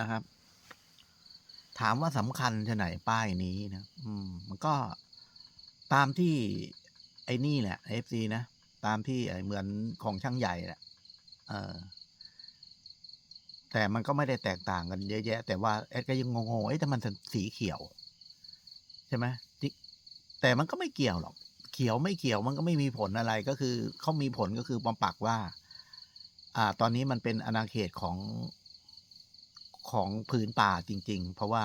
นะครับ ถามว่าสำคัญจะไหนป้ายนี้นะอืม มันก็ตามที่ไอ้นี่แหละเอฟซีนะ ตามที่เหมือนของช่างใหญ่แหละเออแต่มันก็ไม่ได้แตกต่างกันเยอะแยะ แต่ว่าแอดก็ยังงงๆเอ้แต่มันสีเขียว ใช่ไหมแต่มันก็ไม่เกี่ยวหรอก เขียวไม่เขียวมันก็ไม่มีผลอะไรก็คือเขามีผลก็คือมปักว่า อ่า ตอนนี้มันเป็นอาณาเขตของ ของผืนป่าจริง ๆ เพราะว่า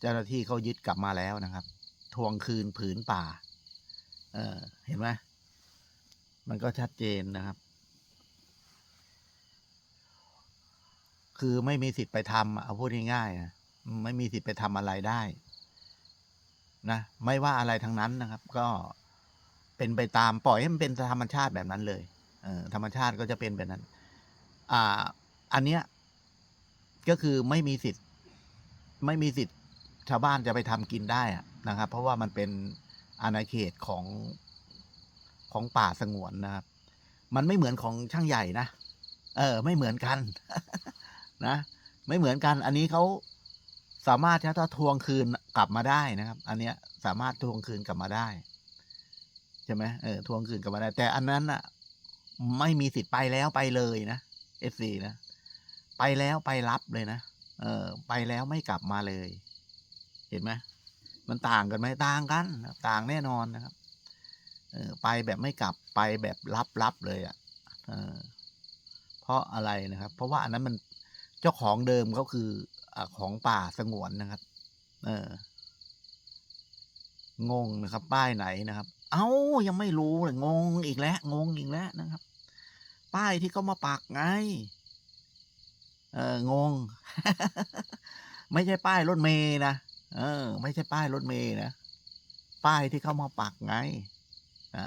เจ้าหน้าที่เขายึดกลับมาแล้วนะครับ ทวงคืนผืนป่า เออเห็นไหมมันก็ชัดเจนนะครับ คือไม่มีสิทธิ์ไปทำเอาพูดง่ายๆนะไม่มีสิทธิ์ไปทำอะไรได้ นะ ไม่ว่าอะไรทั้งนั้นนะครับ ก็เป็นไปตามปล่อยให้มันเป็นธรรมชาติแบบนั้นเลย เออธรรมชาติก็จะเป็นแบบนั้น อ่า อันเนี้ย ก็คือไม่มีสิทธิ์ ไม่มีสิทธิ์ชาวบ้านจะไปทำกินได้นะครับ เพราะว่ามันเป็นอาณาเขตของของป่าสงวนนะครับ มันไม่เหมือนของช่างใหญ่นะเออ ไม่เหมือนกัน นะ ไม่เหมือนกัน อันนี้เขาสามารถถ้าทวงคืนกลับมาได้นะครับ อันเนี้ยสามารถทวงคืนกลับมาได้ใช่ไหมเออทวงคืนกลับมาได้ แต่อันนั้นอะ ไม่มีสิทธิ์ไปแล้วไปเลยนะเอฟซีนะ ไปแล้วไปรับเลยนะ เออ ไปแล้วไม่กลับมาเลย เห็นไหมมันต่างกันไหมต่างกันต่างแน่นอนนะครับ เออ ไปแบบไม่กลับไปแบบรับรับเลยอะ่ะ เออ เพราะอะไรนะครับ เพราะว่าอันนั้นมันเจ้าของเดิมเขาคืออของป่าสงวนนะครับ เอองงนะครับป้ายไหนนะครับ เอ้ายังไม่รู้เลยงงอีกแล้วงงอีกแล้วนะครับ ป้ายที่เขามาปักไง เอองง ไม่ใช่ป้ายรถเมย์นะเออ ไม่ใช่ป้ายรถเมย์นะป้ายที่เขามาปักไงนะ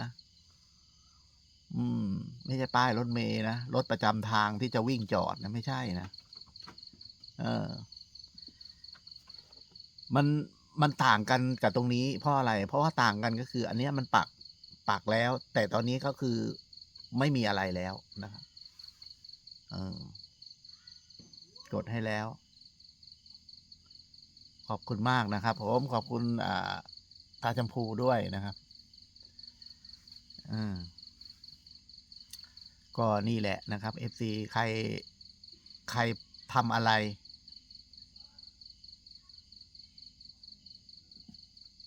อืม ไม่ใช่ป้ายรถเมย์นะรถประจำทางที่จะวิ่งจอดนะไม่ใช่นะเออ มันมันต่างกันกับตรงนี้เพราะอะไร เพราะว่าต่างกันก็คือ อันนี้มันปักปักแล้ว แต่ตอนนี้ก็คือไม่มีอะไรแล้วนะครับ เออ กดให้แล้ว ขอบคุณมากนะครับผมขอบคุณตาชมพูด้วยนะครับอืมก็นี่แหละนะครับ FC ใครใครทำอะไร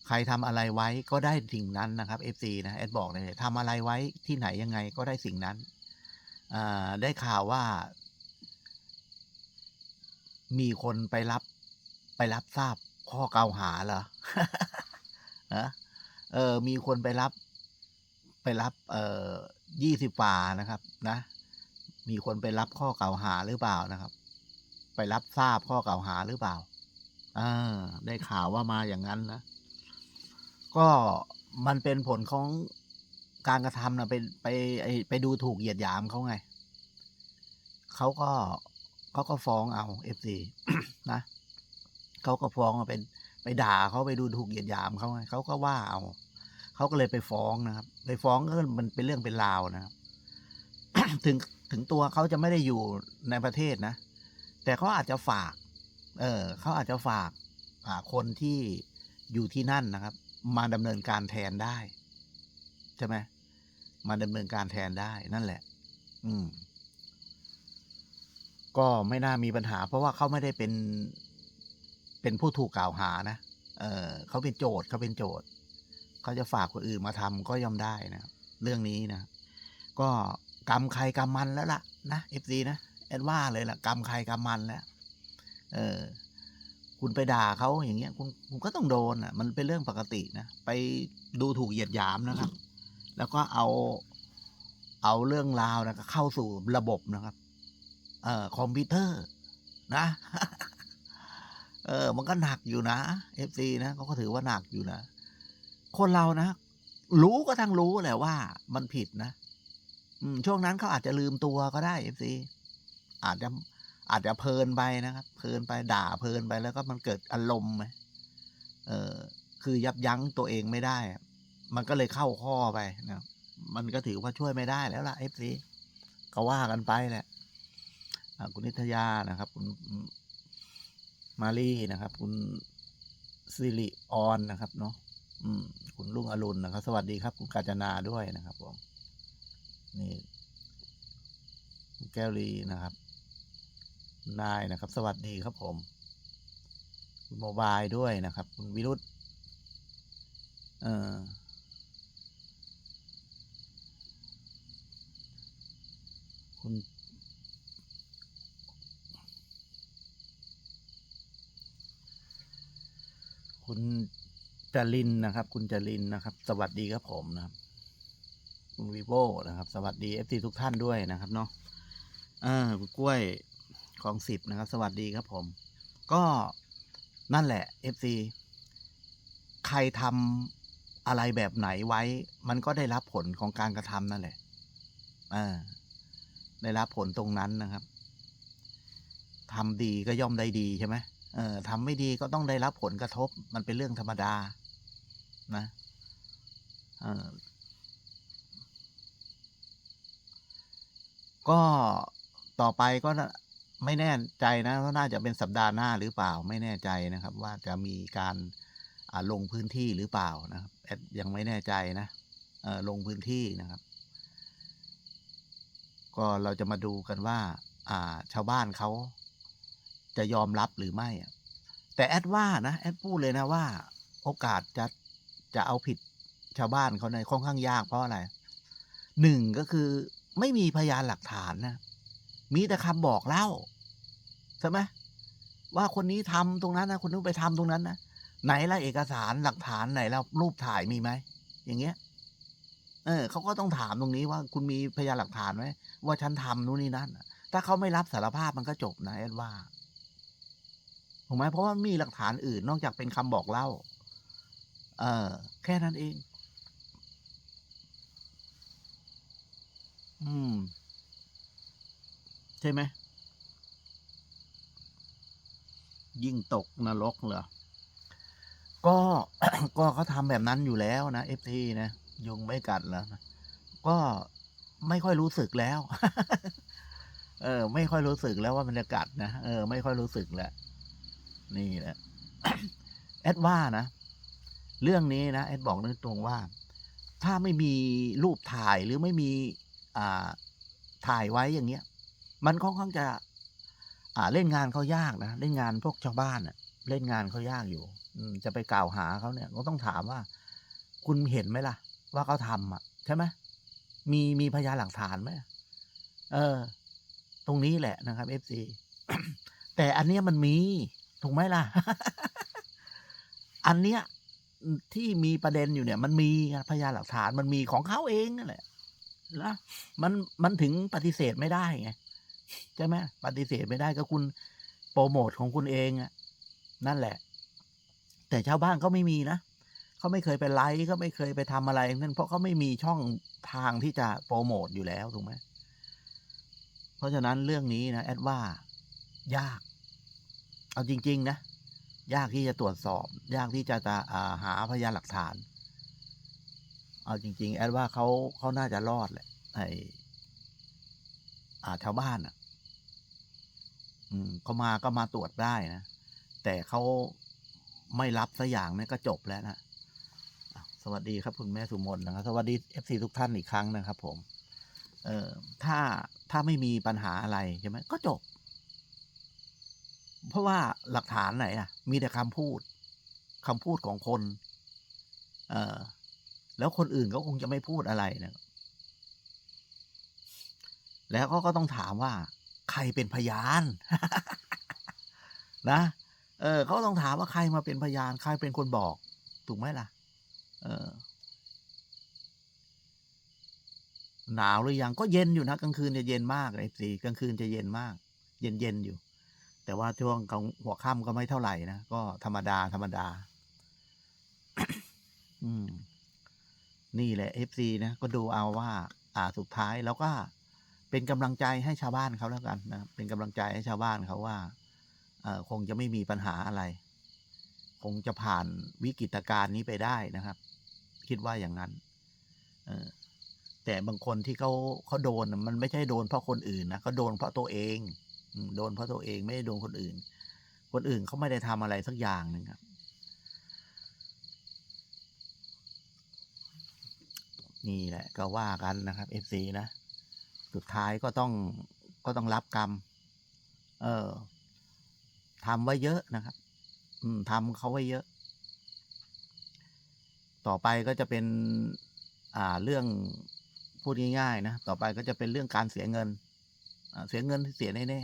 ใครทำอะไรไว้ก็ได้สิ่งนั้นนะครับ FC นะแอดบอกเลยทำอะไรไว้ที่ไหนยังไงก็ได้สิ่งนั้นอ่าได้ข่าวว่า มีคนไปรับ ไปรับทราบข้อกล่าวหาเหรอฮะเออ มีคนไปรับ ไปรับ เอ่อยี่สิบฝ่านะครับ นะ มีคนไปรับข้อกล่าวหาหรือเปล่านะครับ ไปรับทราบข้อกล่าวหาหรือเปล่าอ่าได้ข่าวว่ามาอย่างนั้นนะ ก็มันเป็นผลของการกระทำนะไปไปไปดูถูกเหยียดหยามเขาไง เขาก็ เขาก็ฟ้องเอาเอฟซีนะเขาก็ฟ้องเป็นไปด่าเขาไปดูถูกเหยียดหยามเขาไงเขาก็ว่าเอาเขาก็เลยไปฟ้องนะครับ ไปฟ้องก็มันเป็นเรื่องเป็นราวนะครับถึงถึงตัวเขาจะไม่ได้อยู่ในประเทศนะ แต่เขาอาจจะฝาก เออเขาอาจจะฝากาคนที่อยู่ที่นั่นนะครับ มาดำเนินการแทนได้ ใช่ไหมมาดำเนินการแทนได้นั่นแหละ อืม ก็ไม่น่ามีปัญหา เพราะว่าเขาไม่ได้เป็น เป็นผู้ถูกกล่าวหานะ เออเขาเป็นโจทย์เขาเป็นโจทย์เขาจะฝากคนอื่นมาทำก็ย่อมได้นะเรื่องนี้นะ ก็กรรมใครกรรมมันแล้วล่ะนะเอฟซีนะแอดว่าเลยล่ะกรรมใครกรรมมันแล้วเออ คุณไปด่าเขาอย่างเงี้ย คุณคุณก็ต้องโดนอะ มันเป็นเรื่องปกตินะไปดูถูกเหยียดหยามนะครับ แล้วก็เอาเอาเรื่องราวนะเข้าสู่ระบบนะครับ เอ่อคอมพิวเตอร์นะ เออ มันก็หนักอยู่นะเอฟซีนะเขาก็ถือว่าหนักอยู่นะ คนเรานะ รู้ก็ทั้งรู้แหละว่า มันผิดนะอืมช่วงนั้นเขาอาจจะลืมตัวก็ได้เอฟซีอาจจะอาจจะเพลินไปนะครับ เพลินไปด่าเพลินไปแล้วก็มันเกิดอารมณ์ไหมเออคือยับยั้งตัวเองไม่ได้ มันก็เลยเข้าข้อไปนะ มันก็ถือว่าช่วยไม่ได้แล้วล่ะเอฟซีก็ว่ากันไปแหละ คุณนิทยานะครับ คุณมารีนะครับ คุณสิริออนนะครับเนาะคุณลุงอรุณนะครับ สวัสดีครับ คุณกาญจนาด้วยนะครับผมนี่คุณแก้วลีนะครับนายนะครับ สวัสดีครับผม คุณโมบายด้วยนะครับ คุณวิรุธเอ่อคุณ คุณจรินนะครับ คุณจรินนะครับ สวัสดีครับผมนะครับ คุณวีโวนะครับ สวัสดีเอฟซีทุกท่านด้วยนะครับเนาะเออคุณกล้วยของสิบนะครับ สวัสดีครับผม ก็นั่นแหละเอฟซีใครทำอะไรแบบไหนไว้ มันก็ได้รับผลของการกระทำนั่นแหละเออได้รับผลตรงนั้นนะครับทำดีก็ย่อมได้ดีใช่ไหม เออทำไม่ดีก็ต้องได้รับผลกระทบ มันเป็นเรื่องธรรมดา นะเออก็ต่อไปก็ไม่แน่ใจนะว่าน่าจะเป็นสัปดาห์หน้าหรือเปล่า ไม่แน่ใจนะครับ ว่าจะมีการลงพื้นที่หรือเปล่านะครับแอดยังไม่แน่ใจนะลงพื้นที่นะครับ ก็เราจะมาดูกันว่า ชาวบ้านเขา จะยอมรับหรือไม่แต่แอดว่านะแอดพูดเลยนะว่า โอกาสจะจะเอาผิดชาวบ้านเขาในค่อนข้างยากเพราะอะไรหนึ่งก็คือไม่มีพยานหลักฐานนะ มีแต่คำบอกเล่าใช่ไหมว่าคนนี้ทำตรงนั้นนะคนนู้นไปทำตรงนั้นนะไหนละเอกสารหลักฐานไหนละรูปถ่ายมีไหมอย่างเงี้ย เออเขาก็ต้องถามตรงนี้ว่าคุณมีพยานหลักฐานไหมว่าฉันทำนู่นนี่นั่นถ้าเขาไม่รับสารภาพมันก็จบนะแอดว่า ถูกไหมเพราะว่ามีหลักฐานอื่นนอกจากเป็นคำบอกเล่า เออแค่นั้นเอง อืม ใช่ไหม ยิ่งตกนรกเหรอ ก็ ก็เขาทำแบบนั้นอยู่แล้วนะเอฟทีนะยุงไม่กัดแล้วนะก็ไม่ค่อยรู้สึกแล้ว เออ ไม่ค่อยรู้สึกแล้วว่ามันจะกัดนะ เออ ไม่ค่อยรู้สึกแล้ว นี่แหละแอดว่านะ เรื่องนี้นะแอดบอกตรงๆว่า ถ้าไม่มีรูปถ่ายหรือไม่มีอ่าถ่ายไว้อย่างเงี้ย มันค่อนข้างจะ อ่าเล่นงานเขายากนะเล่นงานพวกชาวบ้านอะเล่นงานเขายากอยู่ อืมจะไปกล่าวหาเขาเนี่ย ก็ต้องถามว่า คุณเห็นไหมล่ะ ว่าเขาทำอะ ใช่ไหมมีมีพยานหลักฐานไหมเออ ตรงนี้แหละนะครับเอฟซีแต่อันนี้มันมี ถูกไหมล่ะ อันเนี้ยที่มีประเด็นอยู่เนี่ย มันมีพยานหลักฐานมันมีของเขาเองนั่นแหละนะมันมันถึงปฏิเสธไม่ได้ไงใช่ไหมปฏิเสธไม่ได้ก็คุณโปรโมทของคุณเองอะนั่นแหละ แต่ชาวบ้านเขาไม่มีนะเขาไม่เคยไปไลฟ์เขาไม่เคยไปทำอะไรนั่นเพราะเขาไม่มีช่องทางที่จะโปรโมทอยู่แล้วถูกไหมเพราะฉะนั้นเรื่องนี้นะแอดว่ายาก เอาจริง ๆ นะ ยากที่จะตรวจสอบ ยากที่จะจะาหาพยานหลักฐาน เอาจริง ๆ แอดว่าเขาเขาน่าจะรอดแหละไออ่าชาวบ้านอะ อืมเขามาก็มาตรวจได้นะแต่เขาไม่รับสักอย่างนี่ก็จบแล้วนะสวัสดีครับคุณแม่สุมนนะครับ สวัสดีเอฟซีทุกท่านอีกครั้งนะครับ ผม เอ่อถ้าถ้าไม่มีปัญหาอะไรใช่ไหมก็จบ ราะว่าหลักฐานไหนอะ มีแต่คำพูดคำพูดของคน เออแล้วคนอื่นก็คงจะไม่พูดอะไรนะแล้วเขาก็ต้องถามว่า ใครเป็นพยาน นะ เออเขาต้องถามว่าใครมาเป็นพยาน ใครเป็นคนบอก ถูกไหมล่ะ เออ หนาวหรือยังก็เย็นอยู่นะกลางคืนจะเย็นมากไอ้สีกลางคืนจะเย็นมาก เย็นเย็นอยู่ แต่ว่าช่วงกลางหัวค่ำก็ไม่เท่าไหร่นะ ก็ธรรมดาธรรมดา อืม นี่แหละเอฟซีนะ ก็ดูเอาว่า อ่าสุดท้ายแล้วก็เป็นกำลังใจให้ชาวบ้านเขาแล้วกันนะ เป็นกำลังใจให้ชาวบ้านเขาว่าเอ่อคงจะไม่มีปัญหาอะไร คงจะผ่านวิกฤตการณ์นี้ไปได้นะครับ คิดว่าอย่างนั้น เออแต่บางคนที่เขาเขาโดนมันไม่ใช่โดนเพราะคนอื่นนะเขาโดนเพราะตัวเอง โดนเพราะตัวเองไม่ได้โดนคนอื่น คนอื่นเขาไม่ได้ทำอะไรสักอย่างหนึ่งครับ นี่แหละก็ว่ากันนะครับ FC นะ สุดท้ายก็ต้องก็ต้องรับกรรม เออทำไว้เยอะนะครับ อืมทำเขาไว้เยอะ ต่อไปก็จะเป็น อ่าเรื่องพูดง่ายๆนะ ต่อไปก็จะเป็นเรื่องการเสียเงิน เสียเงินเสียแน่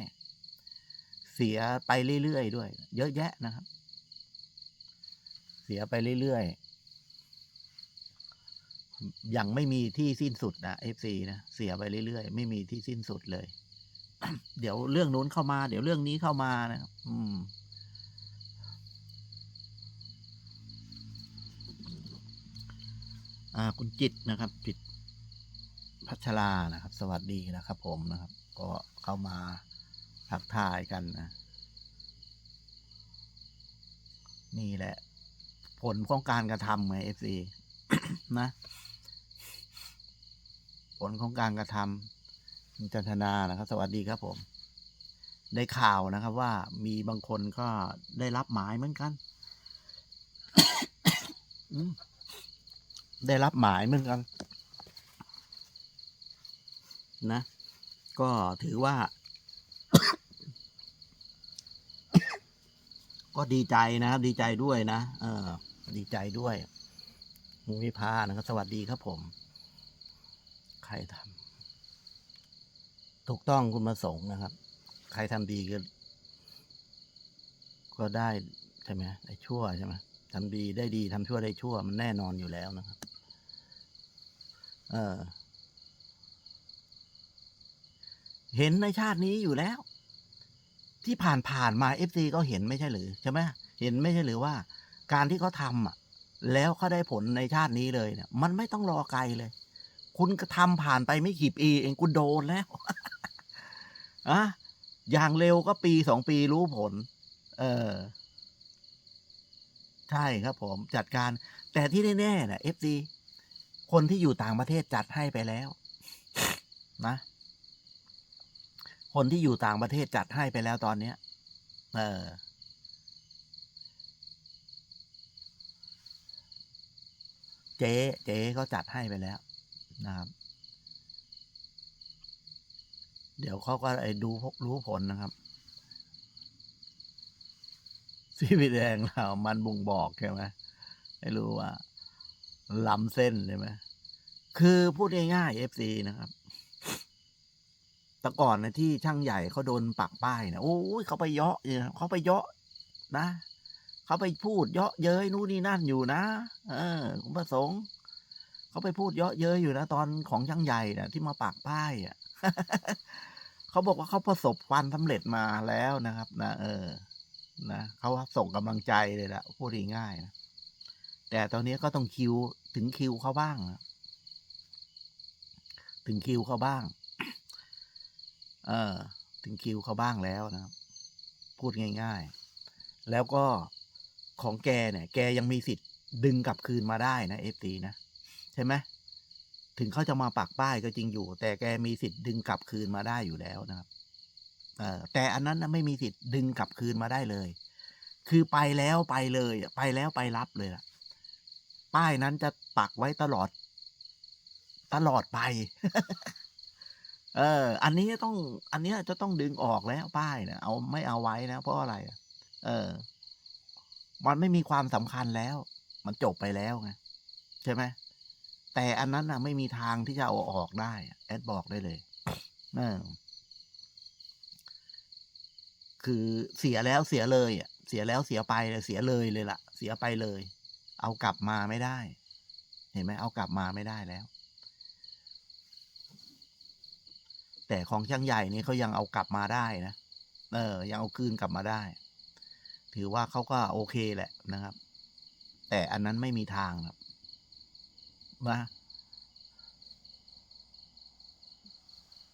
ๆเสียไปเรื่อยๆด้วย เยอะแยะนะครับ เสียไปเรื่อยๆย่างไม่มีที่สิ้นสุดนะ FC นะเสียไปเรื่อยๆไม่มีที่สิ้นสุดเลย เดี๋ยวเรื่องนู้นเข้ามา เดี๋ยวเรื่องนี้เข้ามานะครับอืมอ่าคุณจิตนะครับจิตพัชรานะครับ สวัสดีนะครับผมนะครับ ก็เข้ามาทักทายกันนะนี่แหละ ผลของการกระทำไงเอฟซีนะ ผลของการกระทำจันทนานะครับ สวัสดีครับผม ได้ข่าวนะครับว่ามีบางคนก็ได้รับหมายเหมือนกันได้รับหมายเหมือนกัน นะ ก็ถือว่า ก็ดีใจนะครับ ดีใจด้วยนะเออ ดีใจด้วยมุมิพานะครับ สวัสดีครับผม ใครทำถูกต้องคุณมาสงฆ์นะครับ ใครทำดีก็ ก็ได้ใช่ไหมได้ชั่วใช่ไหมทำดีได้ดีทำชั่วได้ชั่ว มันแน่นอนอยู่แล้วนะครับ เออ เห็นในชาตินี้อยู่แล้ว ที่ผ่านผ่านมาเอฟซีก็เห็นไม่ใช่หรือใช่ไหมเห็นไม่ใช่หรือว่า การที่เขาทำอะ แล้วเขาได้ผลในชาตินี้เลยเนี่ย มันไม่ต้องรอไกลเลย คุณก็ทำผ่านไปไม่กี่ปีเองคุณโดนแล้วอะอย่างเร็วก็ปีสองปีรู้ผล เออ ใช่ครับผมจัดการ แต่ที่แน่ๆนะเอฟซีคนที่อยู่ต่างประเทศจัดให้ไปแล้ว นะ คนที่อยู่ต่างประเทศจัดให้ไปแล้วตอนเนี้ย เออ เจ๊เจ๊เขาจัดให้ไปแล้วนะครับ เดี๋ยวเขาก็ไอ้ดูรู้ผลนะครับสีวิแดงเรามันบ่งบอกใช่ไหมให้รู้ว่าล้ำเส้นใช่ไหมคือพูดง่ายๆเอฟซีนะครับ แต่ก่อนนะที่ช่างใหญ่เขาโดนปักป้ายนะโอ้ยเขาไปเยาะเนี่ยเขาไปเยาะนะเขาไปพูดเยาะเย้ยนู่นนี่นั่นอยู่นะ เออคุณประสงค์เขาไปพูดเยาะเย้ยอยู่นะตอนของช่างใหญ่นะที่มาปักป้ายอะเขาบอกว่าเขาประสบความสำเร็จมาแล้วนะครับ นะเออ นะเขาส่งกำลังใจเลยละพูดง่ายๆนะแต่ตอนนี้ก็ต้องคิวถึงคิวเขาบ้างนะถึงคิวเขาบ้าง เออถึงคิวเขาบ้างแล้วนะครับ พูดง่าย ๆ แล้วก็ของแกเนี่ย แกยังมีสิทธิ์ดึงกลับคืนมาได้นะเอฟตีนะใช่ไหมถึงเขาจะมาปักป้ายก็จริงอยู่ แต่แกมีสิทธิ์ดึงกลับคืนมาได้อยู่แล้วนะครับเออแต่อันนั้นนะไม่มีสิทธิ์ดึงกลับคืนมาได้เลย คือไปแล้วไปเลยไปแล้วไปรับเลยล่ะ ป้ายนั้นจะปักไว้ตลอด ตลอดไป เออ อันนี้ต้อง อันเนี้ยจะต้องดึงออกแล้วป้ายเนี่ยเอาไม่เอาไว้แล้วเพราะอะไร เออ มันไม่มีความสำคัญแล้ว มันจบไปแล้วไงใช่ไหมแต่อันนั้นน่ะไม่มีทางที่จะเอาออกได้ แอดบอกได้เลยเออคือเสียแล้วเสียเลยอะ เสียแล้วเสียไปเลยเสียเลยเลยล่ะ เสียไปเลย เอากลับมาไม่ได้ เห็นไหมเอากลับมาไม่ได้แล้ว แต่ของช่างใหญ่นี่เขายังเอากลับมาได้นะเออ ยังเอาคืนกลับมาได้ ถือว่าเขาก็โอเคแหละนะครับ แต่อันนั้นไม่มีทางครับนะ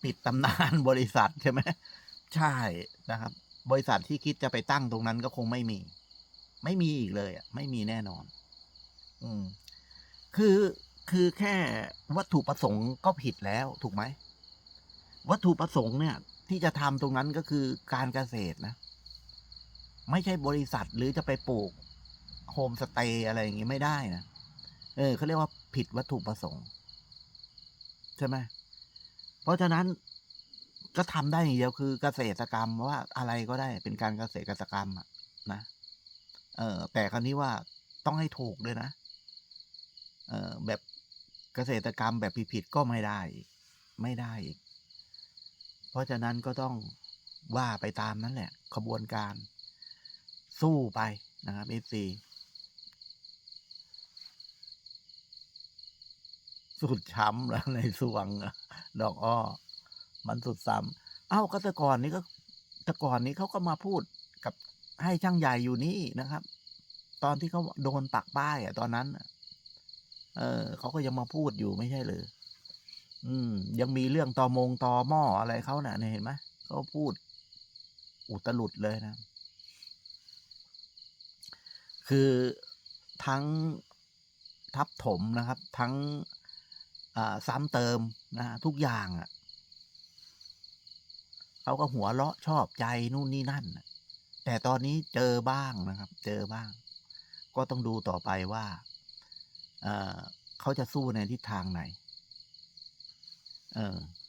ปิดตำนานบริษัทใช่ไหมใช่นะครับ บริษัทที่คิดจะไปตั้งตรงนั้นก็คงไม่มี ไม่มีอีกเลยอะ ไม่มีแน่นอน อืม คือคือแค่วัตถุประสงค์ก็ผิดแล้วถูกไหม วัตถุประสงค์เนี่ย ที่จะทำตรงนั้นก็คือการเกษตรนะ ไม่ใช่บริษัทหรือจะไปปลูกโฮมสเตย์อะไรอย่างงี้ไม่ได้นะเออเขาเรียกว่าผิดวัตถุประสงค์ ใช่ไหมเพราะฉะนั้นก็ทำได้อย่างเดียวคือเกษตรกรรมว่าอะไรก็ได้เป็นการเกษตรกรรมนะเออแต่คราวนี้ว่าต้องให้ถูกด้วยนะ เออแบบเกษตรกรรมแบบผิดๆก็ไม่ได้ ไม่ได้อีก เพราะฉะนั้นก็ต้องว่าไปตามนั้นแหละ ขบวนการ สู้ไปนะครับเอฟซีสุดช้ำแล้วในสวงดอกอ้อ มันสุดซ้ำเอ้าก็ต่ก่อนนี้ก็ต่ก่อนนี้เขาก็มาพูดกับให้ช่างใหญ่อยู่นี่นะครับ ตอนที่เขาโดนปักป้ายอะตอนนั้นเออเขาก็ยังมาพูดอยู่ไม่ใช่เลย อืม ยังมีเรื่องตอมงตอหม้ออะไรเขาน่ะเนี่ยเห็นไหมเขาพูด อุตลุดเลยนะ คือทั้งทับถมนะครับ ทั้งซ้ำเติมนะทุกอย่างอะเขาก็หัวเราะชอบใจนู่นนี่นั่นแต่ตอนนี้เจอบ้างนะครับ เจอบ้าง ก็ต้องดูต่อไปว่า เขาจะสู้ในทิศทางไหน เออ